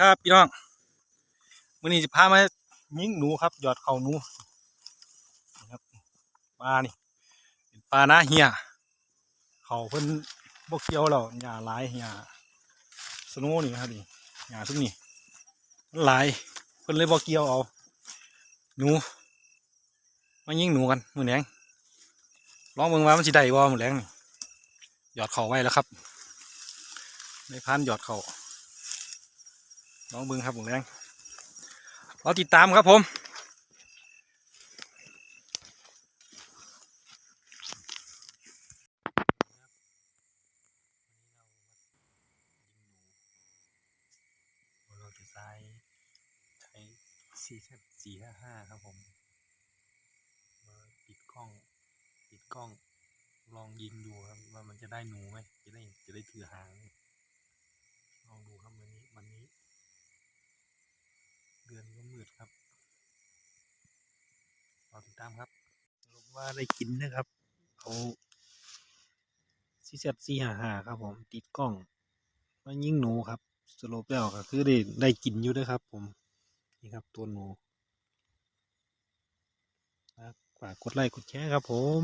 ครับพี่น้องมื้อนี้จะพามายิงหนูครับ หยอดเข่าหนูนี่ครับปลานี่เป็นปลาหน้าเหียเขาเพิ่นบกเกี่ยวแล้วหญ้าหลายหญ้าสโนนี่ครับนี่หญ้าทุกนี่มันหลายเพิ่นเลยบกเกี่ยวเอา หนูมายิงหนูกันมือแลงลองเบิ่งว่ามันสิได้บ่มือแลงนี่หยอดเข่าไว้แล้วครับในพานหยอดเข่า น้องบึงครับผมแรงเราติดตามครับผมเราจะใช้ใช้ซีเซสี่ห้าห้าครับผมมาปิดกล้อง ปิดกล้องลองยิงดูครับว่ามันจะได้หนูไหมจะได้จะได้ถือหาง ลองดูครับวันนี้วันนี้ เดือนก็มืดครับรอ ตามครับสรุปว่าได้กินนะครับเอาซีเซซีหาหาครับผม ติดกล้องมายิงหนูครับสรุปแล้วก็คือได้ได้กินอยู่ด้วยครับ ผมนี่ครับตัวหนูฝากกดไลค์กดแชร์ครับผม